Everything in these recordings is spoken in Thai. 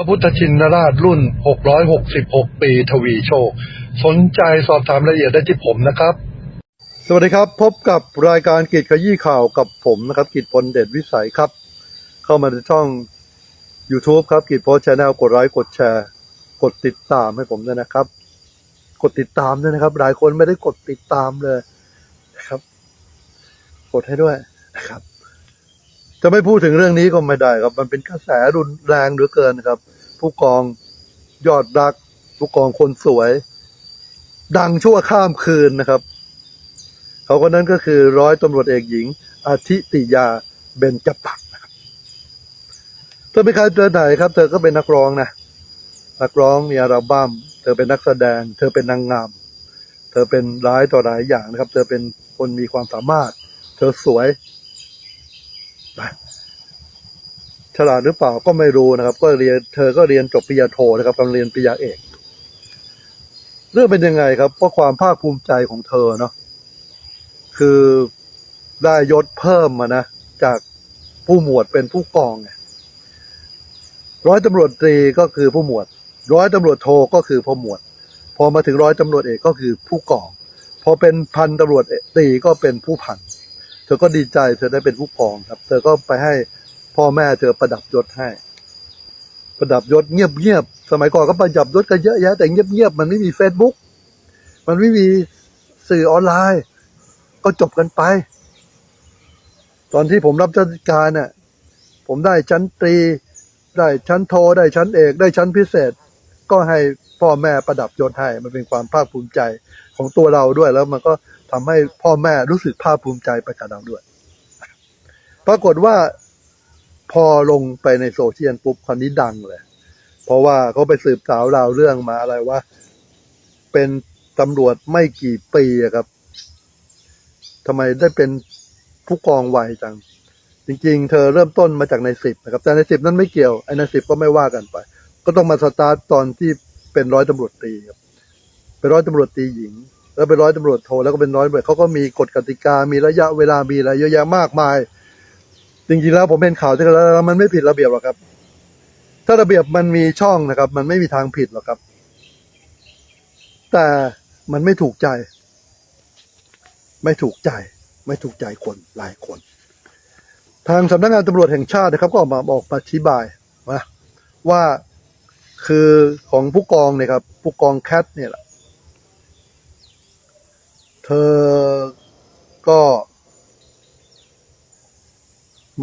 พระพุทธชินราชรุ่น 666 ปีทวีโชค สนใจสอบถามรายละเอียดได้ที่ผมนะครับ สวัสดีครับ พบกับรายการกีดขยี้ข่าวกับผมนะครับกีดพลเดชวิสัยครับ เข้ามาในช่อง YouTube ครับกีดพสชาแนลกดไลค์กดแชร์ กดติดตามให้ผมด้วยนะครับ กดติดตามด้วยนะครับ หลายคนไม่ได้กดติดตามเลยนะครับ กดให้ด้วยนะครับ จะไม่พูดถึงเรื่องนี้ก็ไม่ได้ครับ มันเป็นกระแสรุนแรงเหลือเกินครับ ผู้กองยอดรัก ผู้กองคนสวย ดังชั่วข้ามคืนนะครับ เขาคนนั้นก็คือร้อยตำรวจเอกหญิง อาทิติยาเบญจปักนะครับเธอเป็นใครเธอไหนครับ เธอก็เป็นนักร้องนะนักร้องมีอัลบั้มเธอเป็นนักแสดง เธอเป็นนางงาม เธอเป็นร้ายต่อหลายอย่างนะครับ เธอเป็นคนมีความสามารถ เธอสวย ฉลาดหรือเปล่าก็ไม่รู้นะครับ ก็เรียนเธอก็เรียนจบปริญญาโทนะครับกำลังเรียนปริญญาเอก เรื่องเป็นยังไงครับเพราะความภาคภูมิใจของเธอเนาะคือได้ยศเพิ่มมานะจากผู้หมวดเป็นผู้กองไงร้อยตำรวจตรีก็คือผู้หมวด ร้อยตำรวจโทก็คือผู้หมวด พอมาถึงร้อยตำรวจเอกก็คือผู้กอง พอเป็นพันตำรวจตรีก็เป็นผู้พัน เธอก็ดีใจเธอได้เป็นผู้กองครับ เธอก็ไปให้พ่อแม่เธอประดับยศให้ ประดับยศเงียบๆสมัยก่อนก็ประดับยศกันเยอะแยะ แต่เงียบๆมันไม่มีเฟซบุ๊กมันไม่มีสื่อออนไลน์ ก็จบกันไป ตอนที่ผมรับราชการเนี่ยผมได้ชั้นตรี ได้ชั้นโทได้ชั้นเอก ได้ชั้นพิเศษ ก็ให้พ่อแม่ประดับยศให้มันเป็นความภาคภูมิใจของตัวเราด้วยแล้วมันก็ ทำให้พ่อแม่รู้สึกภาคภูมิใจไปกับเราด้วย ปรากฏว่าพอลงไปในโซเชียลปุ๊บคนนี้ดังเลย เพราะว่าเขาไปสืบสาวราวเรื่องมาอะไรว่า เป็นตำรวจไม่กี่ปีครับทำไมได้เป็นผู้กองไวจัง จริง ๆ เธอเริ่มต้นมาจากในสิบนะครับ แต่ในสิบนั้นไม่เกี่ยวไอ้ในสิบก็ไม่ว่ากันไป ก็ต้องมาสตาร์ตตอนที่เป็นร้อยตำรวจตรีครับ เป็นร้อยตำรวจตรีหญิง แล้วเป็นร้อยตำรวจโทแล้วก็เป็นร้อยตำรวจเขาก็มีกฎกติกามีระยะเวลามีอะไรเยอะแยะมากมาย จริงๆแล้วผมเป็นข่าวที่แล้วมันไม่ผิดระเบียบหรอกครับ ถ้าระเบียบมันมีช่องนะครับ มันไม่มีทางผิดหรอกครับ แต่มันไม่ถูกใจ ไม่ถูกใจ ไม่ถูกใจคนหลายคน ทางสำนักงานตำรวจแห่งชาตินะครับ ก็ออกมาบอกมาอธิบายว่าว่าคือของผู้กองเนี่ยครับผู้กองแคทเนี่ยแหละ เธอก็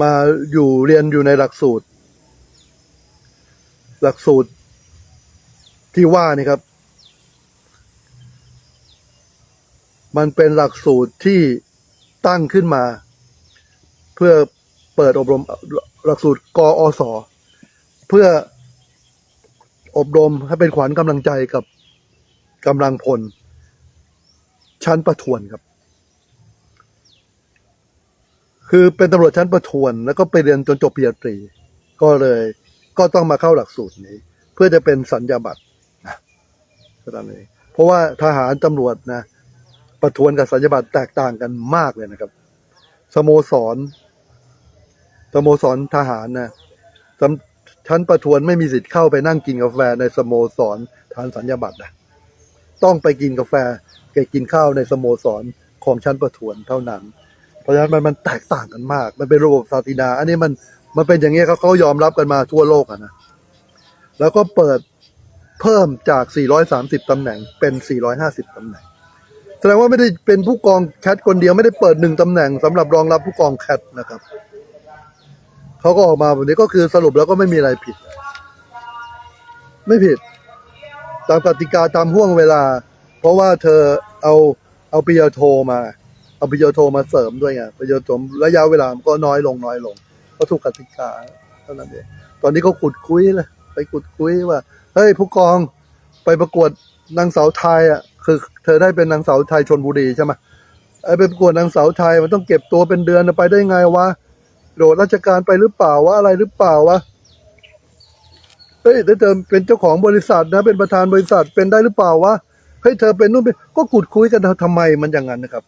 มาอยู่เรียนอยู่ในหลักสูตร หลักสูตรที่ว่านี่ครับ มันเป็นหลักสูตรที่ตั้งขึ้นมา เพื่อเปิดอบรมหลักสูตรกอสเพื่ออบรมให้เป็นขวัญกำลังใจกับกำลังพล ชั้นประทวนครับ คือเป็นตำรวจชั้นประทวน แล้วก็ไปเรียนจนจบปริญญาตรี ก็เลยก็ต้องมาเข้าหลักสูตรนี้ เพื่อจะเป็นสัญญาบัตรนะก็ตามนี้เพราะว่าทหารตำรวจนะ ประทวนกับสัญญาบัตรแตกต่างกันมากเลยนะครับ สโมสร สโมสรทหารนะชั้นประทวนไม่มีสิทธิ์เข้าไปนั่งกินกาแฟในสโมสรทานสัญญาบัตรนะต้องไปกินกาแฟ ไปกินข้าวในสโมสรของชั้นประทวนเท่านั้น เพราะฉะนั้นมันมันแตกต่างกันมาก มันเป็นระบบสาตินาอันนี้มันมันเป็นอย่างนี้ยเขาเขายอมรับกันมาทั่วโลกอะนะ แล้วก็เปิดเพิ่มจาก 430 ตำแหน่งเป็น 450 ตำแหน่ง แสดงว่าไม่ได้เป็นผู้กองแคทคนเดียวไม่ได้เปิดหนึ่งตำแหน่งสำหรับรองรับผู้กองแคทนะครับ เขาก็ออกมาแบบนี้ก็คือสรุปแล้วก็ไม่มีอะไรผิด ไม่ผิด ตามกติกาตามห่วงเวลา เพราะว่าเธอเอาเอาปริญญาโทมา เอาปริญญาโทมาเสริมด้วยไงปริญญาโทระยะเวลามันก็น้อยลงน้อยลงก็ถูกกติกาเท่านั้นเองตอนนี้เขาขุดคุยเลยไปขุดคุยว่าเฮ้ยผู้กองไปประกวดนางสาวไทยอะ คือ เธอได้เป็นนางสาวไทยชนบุรีใช่ไหมไอ้ไปประกวดนางสาวไทยมันต้องเก็บตัวเป็นเดือนไปได้ไงวะโดดราชการไปหรือเปล่าวะอะไรหรือเปล่าวะเฮ้ยถ้าเธอเป็นเจ้าของบริษัทนะ เป็นประธานบริษัทเป็นได้หรือเปล่าวะ เฮ้ยเธอเป็นนู่นเป็นก็ขุดคุยกันทำไมมันอย่างนั้นนะครับ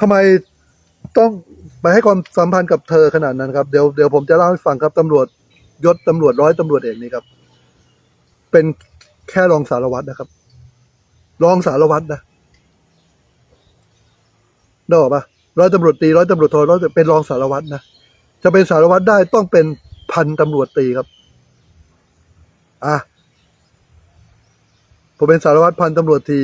ทำไมต้องไปให้ความสัมพันธ์กับเธอขนาดนั้นครับเดี๋ยวเดี๋ยวผมจะเล่าให้ฟังครับตำรวจยศตำรวจร้อยตำรวจเอกนี่ครับ เป็นแค่รองสารวัตรนะครับ รองสารวัตรนะได้หรอกปะร้อยตำรวจตีร้อยตำรวจโทร้อยเป็นรองสารวัตรนะจะเป็นสารวัตรได้ต้องเป็นพันตำรวจตีครับ อะ ผมเป็นสารวัตรพันตำรวจตี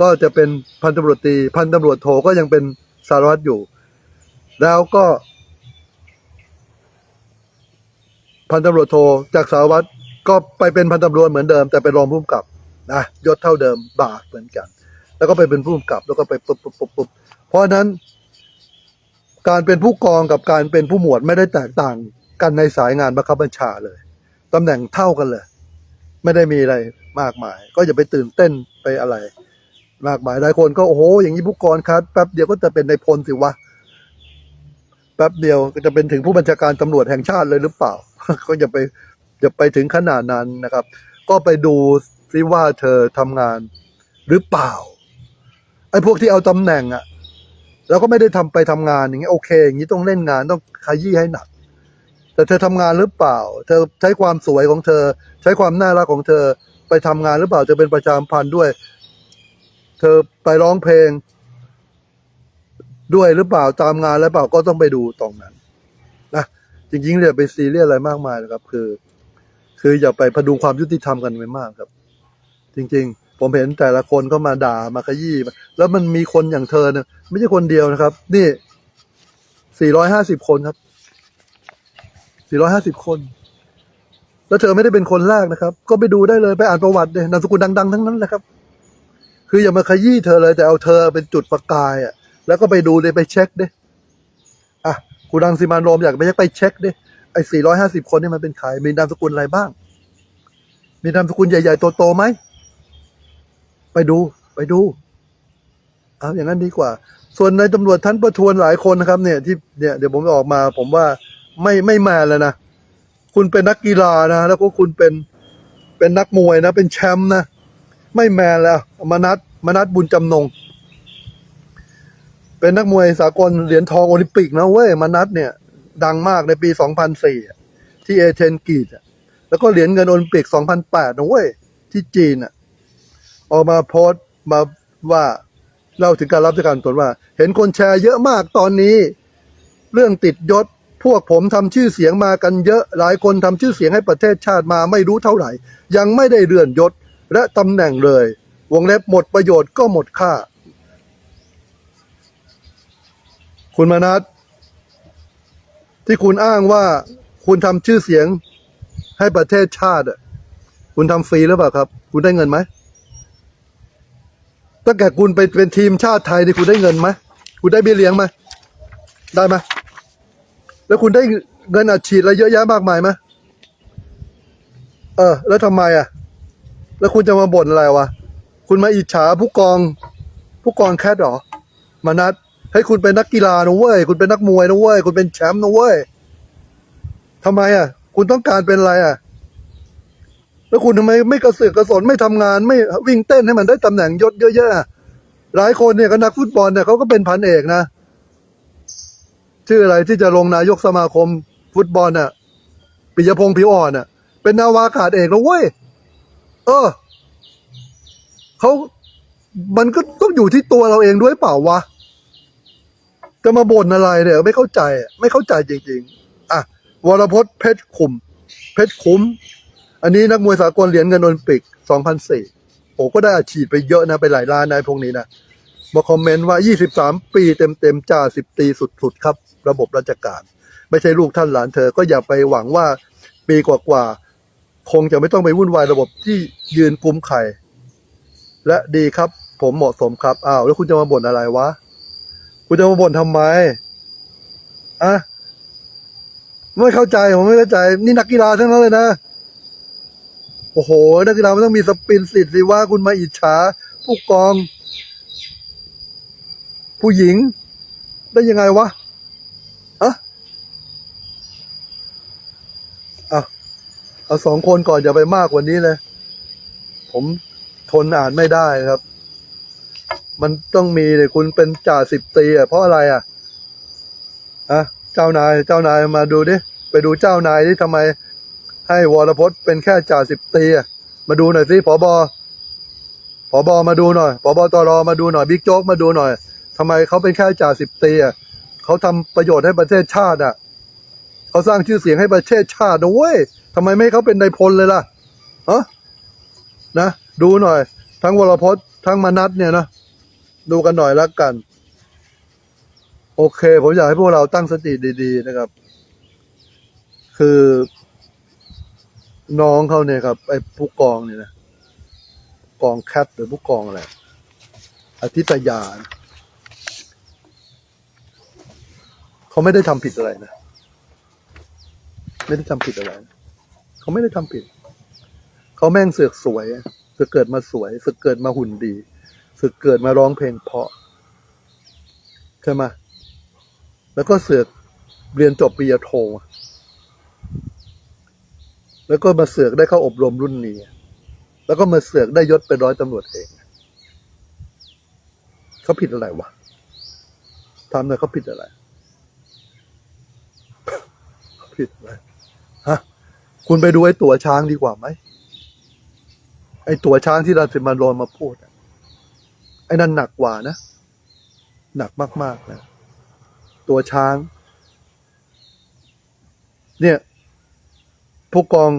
ก็จะเป็นพันตำรวจตีพันตำรวจโทก็ยังเป็นสารวัตรอยู่ แล้วก็ พันตำรวจโทจากสารวัตรก็ไปเป็นพันตำรวจเหมือนเดิม แต่เป็นรองผู้กำกับนะยศเท่าเดิมบาทเหมือนกัน แล้วก็ไปเป็นผู้กำกับ แล้วก็ไปปุ๊บปุ๊บปุ๊บปุ๊บเพราะนั้น การเป็นผู้กองกับการเป็นผู้หมวดไม่ได้แตกต่างกันในสายงานบังคับบัญชาเลยตำแหน่งเท่ากันเลย ไม่ได้มีอะไร มากมาย ก็อย่าไปตื่นเต้นไปอะไร มากมายหลายคนก็โอ้โหอย่างนี้ผู้กองครับแป๊บเดียวก็จะเป็นในายพลสิวะแป๊บเดียวก็จะเป็นถึงผู้บัญชาการตำรวจแห่งชาติเลยหรือเปล่า ก็อย่าไปอย่าไปถึงขนาดนั้นนะครับ ก็ไปดูซิว่าเธอทำงานหรือเปล่าไอ้พวกที่เอาตำแหน่งอะแล้วก็ไม่ได้ทำไปทำงานอย่างเงี้โอเค อย่างนี้ต้องเล่นงานต้องขยี้ให้หนัก แต่เธอทำงานหรือเปล่า เธอใช้ความสวยของเธอ ใช้ความน่ารักของเธอ ไปทำงานหรือเปล่าเธอเป็นประชาสัมพันธ์ด้วย เธอไปร้องเพลง ด้วยหรือเปล่าตามงานแล้วเปล่าก็ต้องไปดูตรงนั้นนะจริงๆเนี่ยไปซีเรียสอะไรมากมายนะครับ คือ คืออย่าไปพดุงความยุติธรรมกันไปมากครับ จริง ๆ ผมเห็นแต่ละคนก็มาด่ามาขยี้แล้วมันมีคนอย่างเธอเนี่ยไม่ใช่คนเดียวนะครับ นี่450คนครับ450คน แล้วเธอไม่ได้เป็นคนแรกนะครับ ก็ไปดูได้เลยไปอ่านประวัติเลยนามสกุลดัง ๆ ทั้งนั้นแหละครับ คืออย่ามาขยี้เธอเลยแต่เอาเธอเป็นจุดประกายอะ แล้วก็ไปดูเลยไปเช็คเดิอะคุณรังสิมานโรมอยากไปเช็คไปเช็คเดิไอ้450คนนี่มันเป็นใครมีนามสกุลอะไรบ้าง มีนามสกุลใหญ่ๆโตๆไหมไปดูไปดูเอาอย่างนั้นดีกว่า ส่วนในตำรวจท่านประทวนหลายคนนะครับ เนี่ยที่เนี่ยเดี๋ยวผมออกมา ผมว่าไม่ไม่มนแล้วนะ คุณเป็นนักกีฬานะ แล้วก็คุณเป็นเป็นนักมวยนะ เป็นแชมป์นะ ไม่แมนแล้วมนัดมนัดบุญจำนง เป็นนักมวยสากลเหรียญทองโอลิมปิกนะเว้ยมนัดเนี่ย ดังมากในปี 2004 ที่เอเธนกีดแล้วก็เหรียญเงินโอลิมปิก 2008นะเว้ยที่จีนอะออกมาโพสต์มาว่าเล่าถึงการรับราชการตนว่า เห็นคนแชร์เยอะมากตอนนี้ เรื่องติดยศ พวกผมทำชื่อเสียงมากันเยอะ หลายคนทำชื่อเสียงให้ประเทศชาติมาไม่รู้เท่าไหร่ ยังไม่ได้เลื่อนยศและตำแหน่งเลย วงเล็บหมดประโยชน์ก็หมดค่า คุณมนัสที่คุณอ้างว่าคุณทำชื่อเสียงให้ประเทศชาติคุณทำฟรีหรือเปล่าครับ คุณได้เงินไหมตั้งแต่คุณไปเป็นทีมชาติไทยนี่คุณได้เงินไหมคุณได้เบี้ยเลี้ยงไหมได้ไหม แล้วคุณได้เงินอัดฉีดอะไรเยอะแยะมากมายไหมเออ แล้วทำไมอะ แล้วคุณจะมาบ่นอะไรวะ คุณมาอิจฉาผู้กอง ผู้กองแคทหรอ มานัดให้คุณเป็นนักกีฬานะเว้ย คุณเป็นนักมวยนะเว้ย คุณเป็นแชมป์นะเว้ยทำไมอะ คุณต้องการเป็นอะไรอะ แล้วคุณทำไมไม่กระเสือกกระสนไม่ทำงานไม่วิ่งเต้นให้มันได้ตำแหน่งยศเยอะๆอะหลายคนเนี่ยก็นักฟุตบอลเนี่ยเขาก็เป็นพันเอกนะ ชื่ออะไรที่จะลงนายกสมาคม ฟุตบอลน่ะปิยพงษ์ผิวอ่อนน่ะ เป็นนาวาอากาศเอกแล้วเว้ยเออเขามันก็ต้องอยู่ที่ตัวเราเองด้วยเปล่าวะจะมาบ่นอะไรเนี่ยไม่เข้าใจ ไม่เข้าใจจริง ๆ อะวรพจน์เพชรขุม เพชรคุ้มอันนี้นักมวยสากลเหรียญเงินโอลิมปิก 2004โอ้ก็ได้อาชีพไปเยอะนะ ไปหลายล้านนพวกนี้นะ มาคอมเมนต์ว่า 23 ปีเต็มๆจ่าสิบตีสุดๆครับ ระบบราชการ ไม่ใช่ลูกท่านหลานเธอ ก็อย่าไปหวังว่าปีกว่าๆคงจะไม่ต้องไปวุ่นวายระบบที่ยืนกุมไข่ และดีครับ ผมเหมาะสมครับอ้าวแล้วคุณจะมาบ่นอะไรวะ คุณจะมาบ่นทำไมอะไม่เข้าใจผมไม่เข้าใจ นี่นักกีฬาทั้งนั้นเลยนะ โอ้โห นักกีฬามันต้องมีสปินสิทธิ์สิว่าคุณมาอิจฉาผู้กอง ผู้หญิง ได้ยังไงวะอะเอาเอาสองคนก่อนอย่าไปมากกว่านี้เลย ผมทนอ่านไม่ได้ครับ มันต้องมีเลยคุณเป็นจ่าสิบตีอะเพราะอะไรอะอะเจ้านายเจ้านายมาดูดิ ไปดูเจ้านายที่ทำไม ให้วรพจน์เป็นแค่จ่าสิบตีอะมาดูหน่อยสิผบผบมาดูหน่อยผบตรมาดูหน่อยบิ๊กโจ๊กมาดูหน่อย ทำไมเขาเป็นแค่จ่าสิบตีอะเขาทำประโยชน์ให้ประเทศชาติอะเขาสร้างชื่อเสียงให้ประเทศชาตินะเว้ยทำไมไม่เขาเป็นนายพลเลยล่ะฮะนะดูหน่อย ทั้งวรพจน์ทั้งมนัทเนี่ยนะดูกันหน่อยละกัน โอเค ผมอยากให้พวกเราตั้งสติดีๆนะครับ คือ น้องเขาเนี่ยครับไอ้ผู้กองเนี่ยนะกองแคทหรือผู้กองอะไรอาทิตยานะ เขาไม่ได้ทำผิดอะไรนะ ไม่ได้ทำผิดอะไร เขาไม่ได้ทำผิด เขาแม่งเสือกสวยเสือกเกิดมาสวยเสือกเกิดมาหุ่นดีเสือกเกิดมาร้องเพลงเพราะใช่ไหมแล้วก็เสือกเรียนจบปริญญาโท แล้วก็มาเสือกได้เข้าอบรมรุ่นนี้ แล้วก็มาเสือกได้ยศเป็นร้อยตำรวจเองเขาผิดอะไรวะถามหน่อยเขาผิดอะไร เขา ผิดอะไรฮะคุณไปดูไอ้ตัวช้างดีกว่าไหมไอ้ตัวช้างที่เราจะมาโรนมาพูดไอ้นั่นหนักกว่านะ หนักมากๆนะตัวช้าง เนี่ยผู้กอง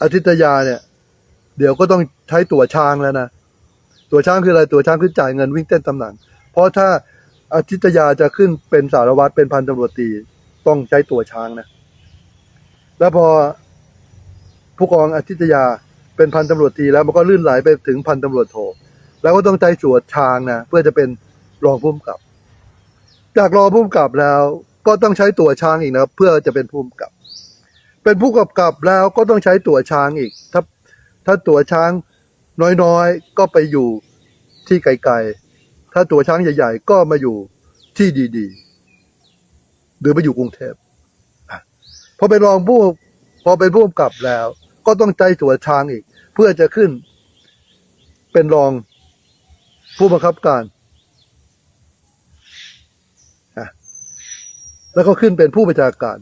อาทิตยาเนี่ย เดี๋ยวก็ต้องใช้ตัวช้างแล้วนะตัวช้างคืออะไรตัวช้างคือจ่ายเงินวิ่งเต้นตำแหน่งเพราะถ้าอาทิตยาจะขึ้นเป็นสารวัตรเป็นพันตำรวจตี ต้องใช้ตัวช้างนะ แล้วพอผู้กองอาทิตยาเป็นพันตำรวจตีแล้วมันก็ลื่นไหลไปถึงพันตำรวจโทแล้วก็ต้องใจสวดช้างนะเพื่อจะเป็นรองผู้กำกับ จากรองผู้กำกับแล้วก็ต้องใช้ตัวช้างอีกนะเพื่อจะเป็นผู้กำกับ เป็นผู้กำกับแล้วก็ต้องใช้ตัวช้างอีก ถ้าถ้าตัวช้างน้อยๆก็ไปอยู่ที่ไกลๆถ้าตัวช้างใหญ่ ๆ ก็มาอยู่ที่ดีๆ หรือไปอยู่กรุงเทพ พอเป็นรองผู้พอเป็นผู้กำกับแล้ว ก็ต้องใจตัวช้างอีก เพื่อจะขึ้น เป็นรองผู้บังคับการอะแล้วก็ขึ้นเป็นผู้บัญชาการ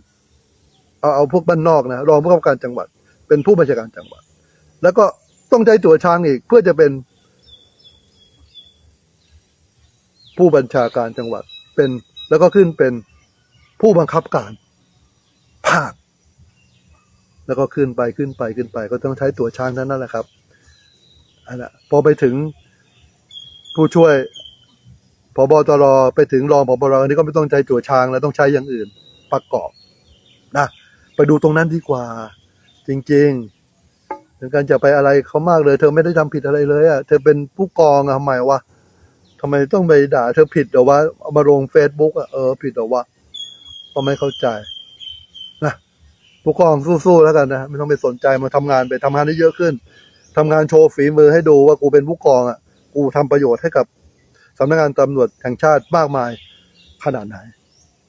เอาเอาพวกบ้านนอกนะรองผู้กำกับการจังหวัด เป็นผู้บัญชาการจังหวัด แล้วก็ต้องใจตัวช้างอีกเพื่อจะเป็น ผู้บัญชาการจังหวัดเป็น แล้วก็ขึ้นเป็นผู้บังคับการ แล้วก็ขึ้นไปขึ้นไปขึ้นไป ก็ต้องใช้ตัวช้างนั้นนั่นแหละครับอันน่ะพอไปถึงผู้ช่วยพบตรไปถึงรองพบตรอันนี้ก็ไม่ต้องใช้ตัวช้างแล้วต้องใช้อย่างอื่นประกอบนะไปดูตรงนั้นดีกว่า จริงๆถึงการจะไปอะไรเขามากเลย เธอไม่ได้ทำผิดอะไรเลยอะเธอเป็นผู้กองอะทำไมวะทำไมต้องไปด่า เธอผิดเหรอวะเอามาลงเฟซบุ๊กอะเออผิดเหรอวะก็ไม่เข้าใจ ผู้กองสู้ๆแล้วกันนะไม่ต้องไปสนใจมาทำงานไปทำงานได้เยอะขึ้นทำงานโชว์ฝีมือให้ดูว่ากูเป็นผู้กองอะ กูทำประโยชน์ให้กับสำนักงานตำรวจแห่งชาติมากมายขนาดไหน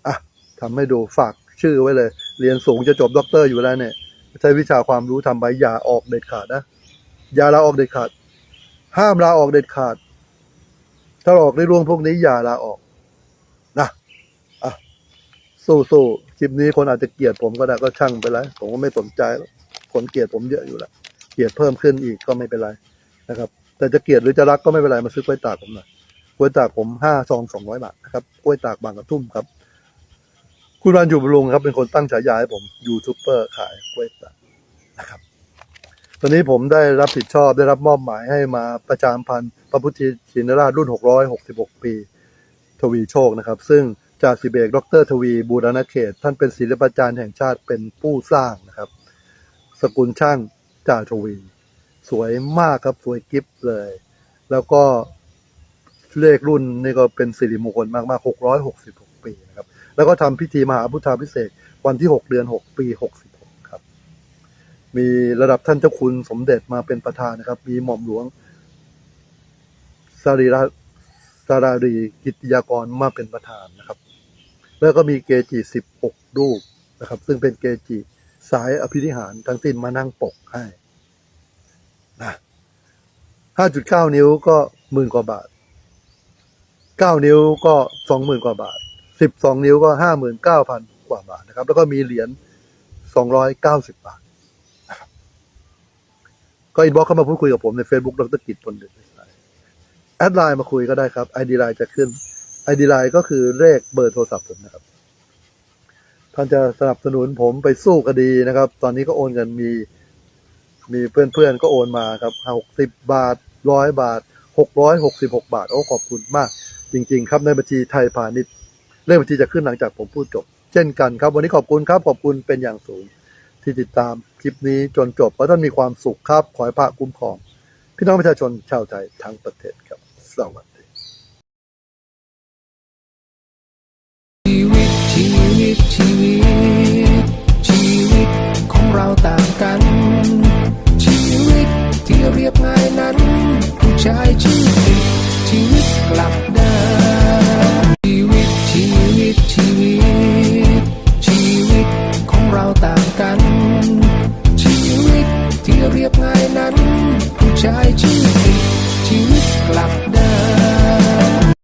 อะทำให้ดูฝากชื่อไว้เลย เรียนสูงจะจบด็อกเตอร์อยู่แล้วเนี่ยใช้วิชาความรู้ทำไปอย่าออกเด็ดขาดนะอย่าลาออกเด็ดขาด ห้ามลาออกเด็ดขาด ถ้าออกในร่วงพวกนี้อย่าลาออกนะอะสู้สู้ค ลิปนี้คนอาจจะเกลียดผมก็ได้ก็ช่างไปแล้วผมก็ไม่สนใจคนเกลียดผมเยอะอยู่แล้วเกลียดเพิ่มขึ้นอีกก็ไม่เป็นไรนะครับ แต่จะเกลียดหรือจะรักก็ไม่เป็นไรมาซื้อกล้วยตากผมหน่อยกล้วยตากผมห้าซองสองร้อยบาทนะครับกล้วยตากบางกระทุ่มครับ คุณรันอยู่บำรุงครับเป็นคนตั้งฉายาให้ผมยูทูบเบอร์ขายกล้วยตากนะครับ ตอนนี้ผมได้รับผิดชอบได้รับมอบหมายให้มาประจามพันพระพุทธชินราชรุ่น666ปี ทวีโชคนะครับ ซึ่ง จ่าสิบเอกดรทวีบูรณเขต ท่านเป็นศิลปาจารย์แห่งชาติเป็นผู้สร้างนะครับ สกุลช่างจ่าทวี สวยมากครับสวยกิฟเลย แล้วก็เลขรุ่นนี่ก็เป็นสิริมงคลมากๆ666ปีนะครับ แล้วก็ทำพิธีมหาพุทธาพิเศษวันที่6เดือน6ปี66ครับ มีระดับท่านเจ้าคุณสมเด็จมาเป็นประธานนะครับ มีหม่อมหลวงสรีระสารารีกิตยากรมาเป็นประธานนะครับ แล้วก็มีเกจิ16รูปนะครับ ซึ่งเป็นเกจิสายอภินิหารทั้งสิ้นมานั่งปกให้นะ5.9นิ้วก็หมื่นกว่าบาท9นิ้วก็20,000กว่าบาท12นิ้วก็59,000กว่าบาทนะครับ แล้วก็มีเหรียญ290บาทนะครับ ก็อินบ็อกเข้ามาพูดคุยกับผมใน Facebook ดรกิจพลเดชแอดไลน์มาคุยก็ได้ครับ ID ไลน์จะขึ้น ID ไลน์ก็คือเลขเบอร์โทรศัพท์ผมนะครับ ท่านจะสนับสนุนผมไปสู้คดีนะครับ ตอนนี้ก็โอนเงินมี มีเพื่อนๆก็โอนมาครับหกสิบบาทร้อยบาทหกร้อยหกสิบหกบาท โอ้ขอบคุณมาก จริง ๆ ครับในบัญชีไทยพาณิชย์เลขบัญชีจะขึ้นหลังจากผมพูดจบ เช่นกันครับ วันนี้ขอบคุณครับ ขอบคุณเป็นอย่างสูง ที่ติดตามคลิปนี้จนจบขอให้ท่านมีความสุขครับ ขอให้พระคุ้มครอง พี่น้องประชาชนชาวไทยทั้งประเทศครับสวัสดี